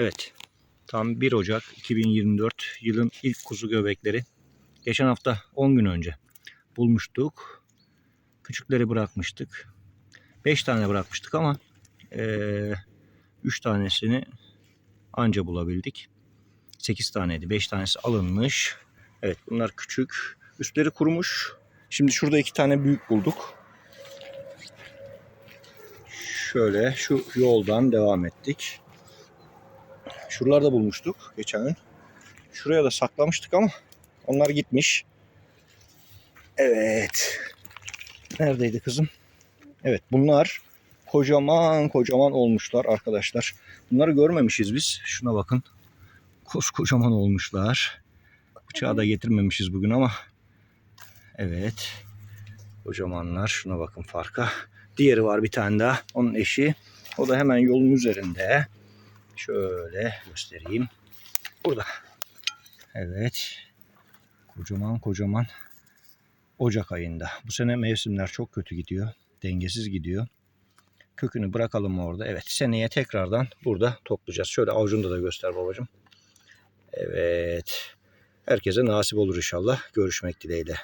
Evet. Tam 1 Ocak 2024 yılın ilk kuzu göbekleri. Geçen hafta 10 gün önce bulmuştuk. Küçükleri bırakmıştık. 5 tane bırakmıştık ama 3 tanesini anca bulabildik. 8 taneydi. 5 tanesi alınmış. Evet bunlar küçük. Üstleri kurumuş. Şimdi şurada iki tane büyük bulduk. Şöyle şu yoldan devam ettik. Şuralarda bulmuştuk geçen gün. Şuraya da saklamıştık ama onlar gitmiş. Evet. Neredeydi kızım? Evet bunlar kocaman kocaman olmuşlar arkadaşlar. Bunları görmemişiz biz. Şuna bakın. Koskocaman olmuşlar. Bıçağı da getirmemişiz bugün ama. Evet. Kocamanlar. Şuna bakın farka. Diğeri var bir tane daha. Onun eşi. O da hemen yolun üzerinde. Şöyle göstereyim. Burada. Evet. Kocaman kocaman. Ocak ayında. Bu sene mevsimler çok kötü gidiyor. Dengesiz gidiyor. Kökünü bırakalım orada. Evet seneye tekrardan burada toplayacağız. Şöyle avucunda da göster babacığım. Evet. Herkese nasip olur inşallah. Görüşmek dileğiyle.